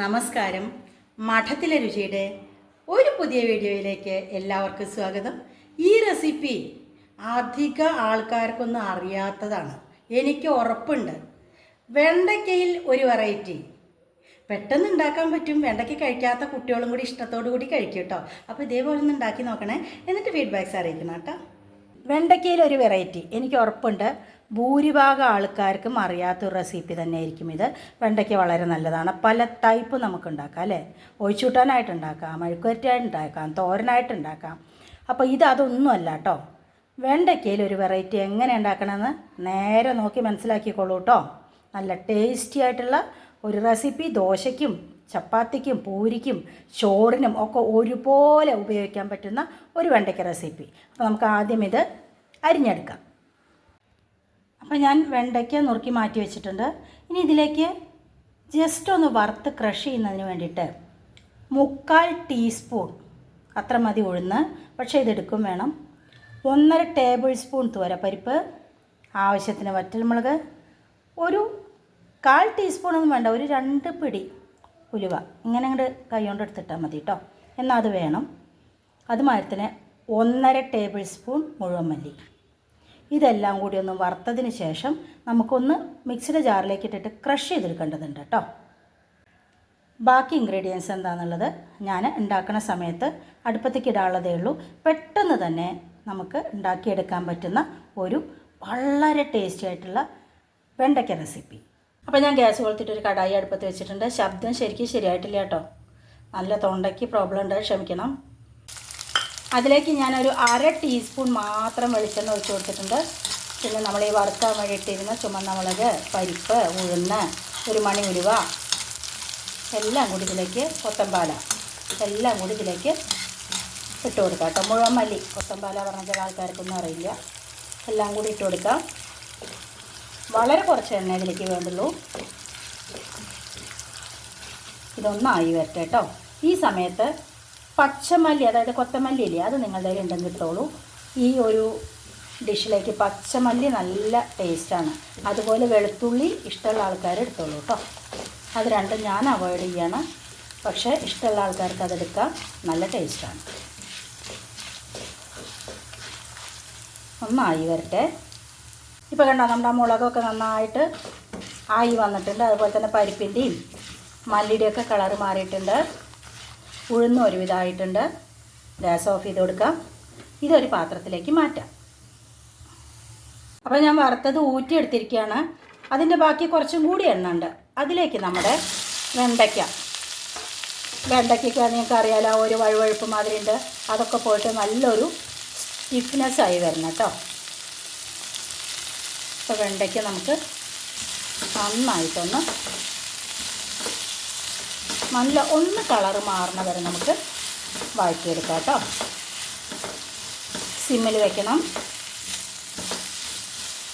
നമസ്കാരം. മഠത്തിലെ രുചിയുടെ ഒരു പുതിയ വീഡിയോയിലേക്ക് എല്ലാവർക്കും സ്വാഗതം. ഈ റെസിപ്പി അധിക ആൾക്കാർക്കൊന്നും അറിയാത്തതാണ്. എനിക്ക് ഉറപ്പുണ്ട്. വെണ്ടയ്ക്കയിൽ ഒരു വെറൈറ്റി പെട്ടെന്ന് ഉണ്ടാക്കാൻ പറ്റും. വെണ്ടയ്ക്ക കഴിക്കാത്ത കുട്ടികളും കൂടി ഇഷ്ടത്തോടു കൂടി കഴിക്കും കേട്ടോ അപ്പോൾ ഇതേപോലെ ഒന്ന് ഉണ്ടാക്കി നോക്കണേ. എന്നിട്ട് ഫീഡ്ബാക്ക്സ് അറിയിക്കണം കേട്ടോ വെണ്ടയ്ക്കയിൽ ഒരു വെറൈറ്റി എനിക്ക് ഉറപ്പുണ്ട്. ഭൂരിഭാഗം ആൾക്കാർക്കും അറിയാത്തൊരു റെസിപ്പി തന്നെ ആയിരിക്കും ഇത്. വെണ്ടയ്ക്ക വളരെ നല്ലതാണ്. പല ടൈപ്പ് നമുക്ക് ഉണ്ടാക്കാം അല്ലേ? ഒഴിച്ചൂട്ടാനായിട്ട് ഉണ്ടാക്കാം മെഴുക്കുവരട്ടിയായിട്ട് ഉണ്ടാക്കാം തോരനായിട്ട് ഉണ്ടാക്കാം. അപ്പോൾ ഇത് അതൊന്നുമല്ല കേട്ടോ വെണ്ടയ്ക്കയിൽ ഒരു വെറൈറ്റി എങ്ങനെ ഉണ്ടാക്കണമെന്ന് നേരെ നോക്കി മനസ്സിലാക്കിക്കോളൂ കേട്ടോ നല്ല ടേസ്റ്റി ആയിട്ടുള്ള ഒരു റെസിപ്പി ദോശയ്ക്കും ചപ്പാത്തിക്കും പൂരിക്കും ചോറിനും ഒക്കെ ഒരുപോലെ ഉപയോഗിക്കാൻ പറ്റുന്ന ഒരു വെണ്ടയ്ക്ക റെസിപ്പി അപ്പോൾ നമുക്ക് ആദ്യം ഇത് അരിഞ്ഞെടുക്കാം. അപ്പോൾ ഞാൻ വെണ്ടയ്ക്ക നുറുക്കി മാറ്റി വെച്ചിട്ടുണ്ട്. ഇനി ഇതിലേക്ക് ജസ്റ്റ് ഒന്ന് വറുത്ത് ക്രഷ് ചെയ്യുന്നതിന് വേണ്ടിയിട്ട് മുക്കാൽ ടീസ്പൂൺ അത്ര മതി ഉഴുന്ന്. പക്ഷേ ഇതെടുക്കും വേണം. ഒന്നര ടേബിൾ സ്പൂൺ തുവരപ്പരിപ്പ് ആവശ്യത്തിന് വറ്റൽമുളക് ഒരു കാൽ ടീസ്പൂണൊന്നും വേണ്ട ഒരു രണ്ട് പിടി ഉലുവ. ഇങ്ങനെ അങ്ങോട്ട് കൈകൊണ്ട് എടുത്തിട്ടാൽ മതി കേട്ടോ എന്നാൽ അത് വേണം. അതുമാതിരി തന്നെ ഒന്നര ടേബിൾ സ്പൂൺ മുഴുവൻ മല്ലി. ഇതെല്ലാം കൂടി ഒന്ന് വറുത്തതിന് ശേഷം നമുക്കൊന്ന് മിക്സിയുടെ ജാറിലേക്ക് ഇട്ടിട്ട് ക്രഷ് ചെയ്തെടുക്കേണ്ടതുണ്ട് കേട്ടോ. ബാക്കി ഇൻഗ്രീഡിയൻസ് എന്താണെന്നുള്ളത് ഞാൻ ഉണ്ടാക്കുന്ന സമയത്ത് അടുപ്പത്തേക്ക് ഇടാനുള്ളതേ ഉള്ളൂ. പെട്ടെന്ന് തന്നെ നമുക്ക് ഉണ്ടാക്കിയെടുക്കാൻ പറ്റുന്ന ഒരു വളരെ ടേസ്റ്റി ആയിട്ടുള്ള വെണ്ടയ്ക്ക റെസിപ്പി അപ്പോൾ ഞാൻ ഗ്യാസ് കൊളുത്തിട്ട് ഒരു കടായി അടുപ്പത്ത് വെച്ചിട്ടുണ്ട്. ശബ്ദം ശരിക്കും ശരിയായിട്ടില്ല കേട്ടോ. നല്ല തൊണ്ടയ്ക്ക് പ്രോബ്ലം ഉണ്ട്. ക്ഷമിക്കണം. അതിലേക്ക് ഞാനൊരു അര ടീസ്പൂൺ മാത്രം വെളിച്ചെണ്ണ ഒഴിച്ചു കൊടുത്തിട്ടുണ്ട്. പിന്നെ നമ്മൾ ഈ വറുക്കാൻ വേണ്ടിയിട്ടിരുന്ന ചുമന്ന മുളക് പരിപ്പ് ഉഴുന്ന് ഒരു മണി ഉലുവ എല്ലാം കൂടി ഇതിലേക്ക് കൊത്തമ്പാല എല്ലാം കൂടി ഇതിലേക്ക് ഇട്ട് കൊടുക്കാം കേട്ടോ. മുഴുവൻ മല്ലി. കൊത്തമ്പാല പറഞ്ഞ ചില ആൾക്കാർക്കൊന്നും അറിയില്ല. എല്ലാം കൂടി ഇട്ട് കൊടുക്കാം. വളരെ കുറച്ച് എണ്ണ ഇതിലേക്ക് വേണ്ടുള്ളൂ. ഇതൊന്നായി വരട്ടെ കേട്ടോ. ഈ സമയത്ത് പച്ചമല്ലി അതായത് കൊത്തമല്ലി ഇല്ലേ? അത് നിങ്ങളുടെ കയ്യിൽ ഉണ്ടെങ്കിൽ ഇട്ടോളൂ ഈ ഒരു ഡിഷിലേക്ക് പച്ചമല്ലി നല്ല ടേസ്റ്റാണ് അതുപോലെ വെളുത്തുള്ളി ഇഷ്ടമുള്ള ആൾക്കാർ എടുത്തോളൂ കേട്ടോ അത് രണ്ടും ഞാൻ അവോയ്ഡ് ചെയ്യണം. പക്ഷേ ഇഷ്ടമുള്ള ആൾക്കാർക്ക് അതെടുക്കാം നല്ല ടേസ്റ്റാണ് ഒന്നായി വരട്ടെ. ഇപ്പോൾ കണ്ടോ നമ്മുടെ മുളകൊക്കെ നന്നായിട്ട് ആയി വന്നിട്ടുണ്ട്. അതുപോലെ തന്നെ പരിപ്പിന്റെയും മല്ലിയുടെയൊക്കെ കളറ് മാറിയിട്ടുണ്ട്. ഉഴുന്നും ഒരുവിധമായിട്ടുണ്ട്. ഗ്യാസ് ഓഫ് ചെയ്ത് കൊടുക്കാം. ഇതൊരു പാത്രത്തിലേക്ക് മാറ്റാം. അപ്പോൾ ഞാൻ വറുത്തത് ഊറ്റിയെടുത്തിരിക്കുകയാണ് അതിന്റെ ബാക്കി കുറച്ചും കൂടി എണ്ണ ഉണ്ട് അതിലേക്ക് നമ്മുടെ വെണ്ടയ്ക്ക. വെണ്ടയ്ക്കൊക്കെ നിങ്ങൾക്ക് അറിയാലോ ഒരു വഴുവഴുപ്പ് മാതിരി ഉണ്ട് അതൊക്കെ പോയിട്ട് നല്ലൊരു സ്റ്റിഫ്നെസ് ആയി വരണം കേട്ടോ. അപ്പോൾ വെണ്ടയ്ക്ക നമുക്ക് നന്നായിട്ടൊന്ന് നല്ല ഒന്ന് കളറ് മാറണ വരെ നമുക്ക് വഴറ്റിയെടുക്കാം കേട്ടോ. സിമ്മിൽ വെക്കണം.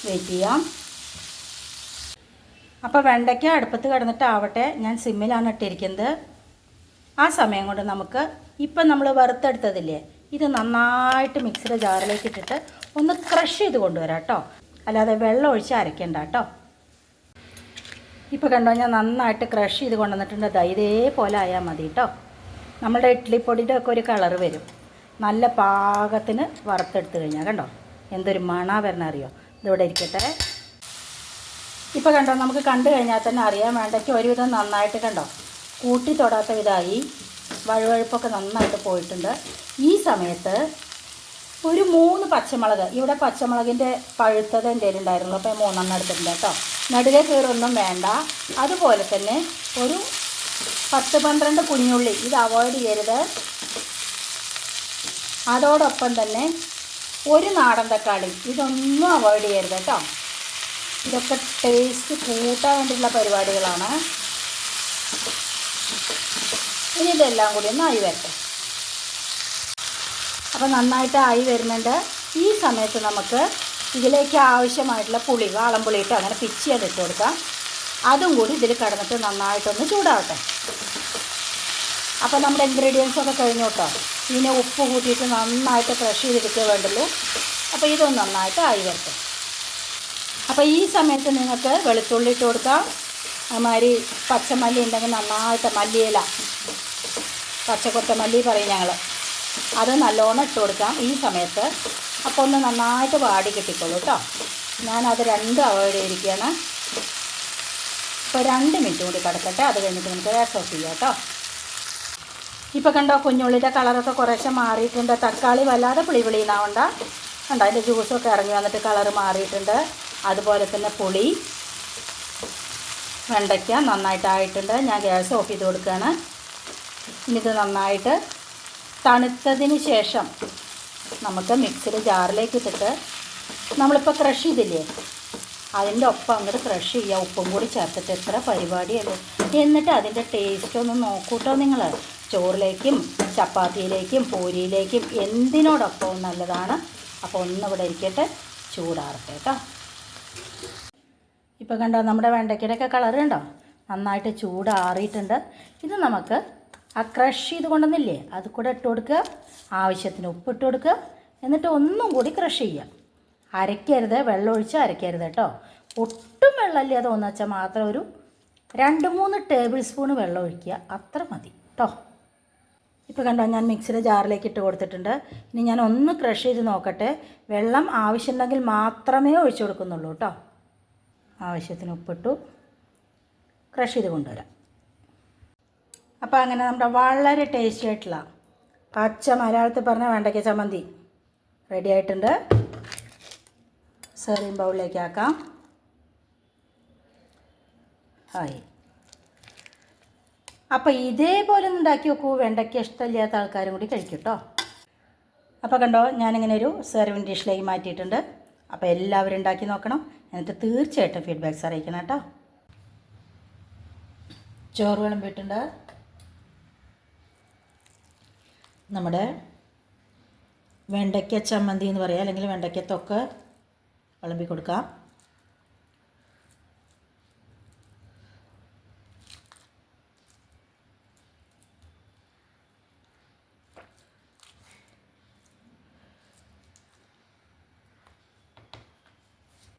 വെയിറ്റ് ചെയ്യാം. അപ്പോൾ വെണ്ടയ്ക്ക അടുപ്പത്ത് കിടന്നിട്ടാവട്ടെ ഞാൻ സിമ്മിലാണ് ഇട്ടിരിക്കുന്നത്. ആ സമയം കൊണ്ട് നമുക്ക് ഇപ്പം നമ്മൾ വറുത്തെടുത്തതില്ലേ ഇത് നന്നായിട്ട് മിക്സിയുടെ ജാറിലേക്ക് ഇട്ടിട്ട് ഒന്ന് ക്രഷ് ചെയ്ത് കൊണ്ടുവരാം കേട്ടോ. അല്ലാതെ വെള്ളം ഒഴിച്ച് അരയ്ക്കണ്ട കേട്ടോ. ഇപ്പോൾ കണ്ടോ ഞാൻ നന്നായിട്ട് ക്രഷ് ചെയ്ത് കൊണ്ടുവന്നിട്ടുണ്ട്. ദാ ഇതേപോലെ ആയാൽ മതി കേട്ടോ നമ്മുടെ ഇഡ്ഡലിപ്പൊടിയുടെ ഒക്കെ ഒരു കളർ വരും. നല്ല പാകത്തിന് വറുത്തെടുത്ത് കഴിഞ്ഞാൽ കണ്ടോ? എന്തൊരു മണ വരണ അറിയോ? ഇതിവിടെ ഇരിക്കട്ടെ. ഇപ്പോൾ കണ്ടോ നമുക്ക് കണ്ടു കഴിഞ്ഞാൽ തന്നെ അറിയാൻ വേണ്ടയ്ക്ക് ഒരുവിധം നന്നായിട്ട് കണ്ടോ? കൂട്ടി തൊടാത്ത വിധമായി വഴുവഴുപ്പൊക്കെ നന്നായിട്ട് പോയിട്ടുണ്ട്. ഈ സമയത്ത് ഒരു മൂന്ന് പച്ചമുളക് ഇവിടെ പച്ചമുളകിന്റെ പഴുത്തത് എന്റെ ഉണ്ടായിരുന്നു അപ്പോൾ മൂന്നെണ്ണം എടുത്തിട്ടുണ്ട് കേട്ടോ നടുകെ കീറൊന്നും വേണ്ട. അതുപോലെ തന്നെ ഒരു പത്ത് പന്ത്രണ്ട് കുഞ്ഞുള്ളി ഇത് അവോയ്ഡ് ചെയ്യരുത്. അതോടൊപ്പം തന്നെ ഒരു നാടൻ തക്കാളി ഇതൊന്നും അവോയ്ഡ് ചെയ്യരുത് കേട്ടോ. ഇതൊക്കെ ടേസ്റ്റ് കൂട്ടാൻ വേണ്ടിയിട്ടുള്ള പരിപാടികളാണ്. ഇനി ഇതെല്ലാം കൂടി ഒന്ന് ആയി വരട്ടെ. അപ്പോൾ നന്നായിട്ട് ആയി വരുന്നുണ്ട്. ഈ സമയത്ത് നമുക്ക് ഇതിലേക്ക് ആവശ്യമായിട്ടുള്ള പുളി വാളംപുളി ഇട്ട് അങ്ങനെ പിച്ചി അത് ഇട്ട് കൊടുക്കാം. അതും കൂടി ഇതിൽ കിടന്നിട്ട് നന്നായിട്ടൊന്ന് ചൂടാവട്ടെ. അപ്പോൾ നമ്മുടെ ഇൻഗ്രീഡിയൻസ് ഒക്കെ കഴിഞ്ഞു കേട്ടോ. ഇതിനെ ഉപ്പ് കൂട്ടിയിട്ട് നന്നായിട്ട് ക്രഷ് ചെയ്തെടുക്കുക വേണ്ടുള്ളൂ അപ്പോൾ ഇതൊന്ന് നന്നായിട്ട് ആയി വരട്ടെ. അപ്പോൾ ഈ സമയത്ത് നിങ്ങൾക്ക് വെളുത്തുള്ളി ഇട്ട് കൊടുക്കാം. അതുമാതിരി പച്ചമല്ലി ഉണ്ടെങ്കിൽ നന്നായിട്ട് മല്ലിയില പച്ചക്കൊത്തമല്ലി പറയും ഞങ്ങൾ അത് നല്ലോണം ഇട്ട് കൊടുക്കാം ഈ സമയത്ത്. അപ്പോൾ ഒന്ന് നന്നായിട്ട് വാടി കിട്ടിക്കോളൂ കേട്ടോ ഞാനത് രണ്ടും അവോയ്ഡ് ചെയ്തിരിക്കുകയാണ്. ഇപ്പോൾ രണ്ട് മിനിറ്റ് കൂടി കിടക്കട്ടെ അത് കഴിഞ്ഞിട്ട് നമുക്ക് ഗ്യാസ് ഓഫ് ചെയ്യാം കേട്ടോ ഇപ്പോൾ കണ്ടോ കുഞ്ഞുള്ളിയുടെ കളറൊക്കെ കുറേശ്ശെ മാറിയിട്ടുണ്ട്. തക്കാളി വല്ലാതെ പുളി പുളിയുന്നാവണ്ട കണ്ടോ അതിന്റെ ജ്യൂസൊക്കെ ഇറങ്ങി വന്നിട്ട് കളർ മാറിയിട്ടുണ്ട്. അതുപോലെ തന്നെ പുളി വെണ്ടയ്ക്ക നന്നായിട്ടായിട്ടുണ്ട്. ഞാൻ ഗ്യാസ് ഓഫ് ചെയ്ത് കൊടുക്കുകയാണ്. ഇനി ഇത് നന്നായിട്ട് തണുത്തതിന് ശേഷം നമുക്ക് മിക്സിയിൽ ജാറിലേക്ക് ഇട്ടിട്ട് നമ്മളിപ്പോൾ ക്രഷ് ചെയ്തില്ലേ? അതിന്റെ ഒപ്പം അങ്ങോട്ട് ക്രഷ് ചെയ്യുക. ഉപ്പും കൂടി ചേർത്തിട്ട് എത്ര പരിപാടിയല്ലേ? എന്നിട്ട് അതിന്റെ ടേസ്റ്റ് ഒന്ന് നോക്കൂട്ടോ നിങ്ങൾ ചോറിലേക്കും ചപ്പാത്തിയിലേക്കും പൂരിയിലേക്കും എന്തിനോടൊപ്പവും നല്ലതാണ്. അപ്പോൾ ഒന്നിവിടെ ഇരിക്കട്ടെ. ചൂടാറട്ടെ കേട്ടോ. ഇപ്പോൾ കണ്ടോ നമ്മുടെ വെണ്ടയ്ക്കയുടെയൊക്കെ കളർ കണ്ടോ? നന്നായിട്ട് ചൂടാറിയിട്ടുണ്ട്. ഇത് നമുക്ക് ആ ക്രഷ് ചെയ്ത് കൊണ്ടുവന്നില്ലേ? അത് കൂടെ ഇട്ട് കൊടുക്കുക ആവശ്യത്തിന് ഉപ്പ് ഇട്ട് കൊടുക്കുക എന്നിട്ട് ഒന്നും കൂടി ക്രഷ് ചെയ്യുക അരയ്ക്കരുത് വെള്ളം ഒഴിച്ച് അരയ്ക്കരുത് കേട്ടോ. ഒട്ടും വെള്ളമില്ല അത് ഒന്ന് വെച്ചാൽ മാത്രം ഒരു രണ്ട് മൂന്ന് ടേബിൾ സ്പൂൺ വെള്ളം ഒഴിക്കുക. അത്ര മതി കേട്ടോ. ഇപ്പോൾ കണ്ടോ ഞാൻ മിക്സിയുടെ ജാറിലേക്ക് ഇട്ട് കൊടുത്തിട്ടുണ്ട്. ഇനി ഞാൻ ഒന്ന് ക്രഷ് ചെയ്ത് നോക്കട്ടെ. വെള്ളം ആവശ്യമുണ്ടെങ്കിൽ മാത്രമേ ഒഴിച്ചു കൊടുക്കുന്നുള്ളൂ കേട്ടോ. ആവശ്യത്തിന് ഉപ്പിട്ടു. ക്രഷ് ചെയ്ത് കൊണ്ടുവരാം. അപ്പോൾ അങ്ങനെ നമ്മുടെ വളരെ ടേസ്റ്റി ആയിട്ടുള്ള പച്ച മലയാളത്തിൽ പറഞ്ഞ വെണ്ടയ്ക്ക ചമ്മന്തി റെഡി ആയിട്ടുണ്ട്. സെറിയും ബൗളിലേക്ക് ആക്കാം. ഹായ്. അപ്പോൾ ഇതേപോലെ ഒന്ന് ഉണ്ടാക്കി നോക്കൂ. വെണ്ടയ്ക്ക ഇഷ്ടമില്ലാത്ത ആൾക്കാരും കൂടി കഴിക്കും കേട്ടോ അപ്പോൾ കണ്ടോ ഞാനിങ്ങനെ ഒരു സെർവിങ് ഡിഷിലേക്ക് മാറ്റിയിട്ടുണ്ട്. അപ്പോൾ എല്ലാവരും ഉണ്ടാക്കി നോക്കണം. എന്നിട്ട് തീർച്ചയായിട്ടും ഫീഡ്ബാക്ക്സ് അറിയിക്കണം കേട്ടോ ചോറ് വിളമ്പിയിട്ടുണ്ട്. നമ്മുടെ വെണ്ടയ്ക്ക ചമ്മന്തി എന്ന് പറയാം അല്ലെങ്കിൽ വെണ്ടയ്ക്ക തൊക്ക് വിളമ്പി കൊടുക്കാം.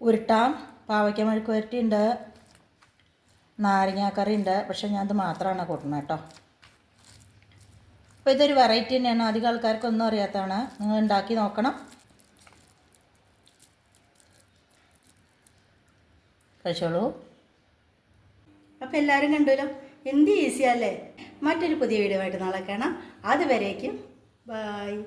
ഉരുട്ടാം. പാവയ്ക്ക മെഴുക്ക് വരട്ടിയുണ്ട് നാരങ്ങാക്കറി ഉണ്ട്. പക്ഷെ ഞാനത് മാത്രമാണ് കൂട്ടുന്നത് കേട്ടോ. അപ്പോൾ ഇതൊരു വെറൈറ്റി തന്നെയാണ്. അധികം ആൾക്കാർക്കൊന്നും അറിയാത്തതാണ്. നിങ്ങൾ ഉണ്ടാക്കി നോക്കണം. കഴിച്ചോളൂ. അപ്പോൾ എല്ലാവരും കണ്ടുവല്ലോ? എന്ത് ഈസിയല്ലേ മറ്റൊരു പുതിയ വീഡിയോ ആയിട്ട് നാളെ കാണാം. അതുവരേക്കും. ബായ്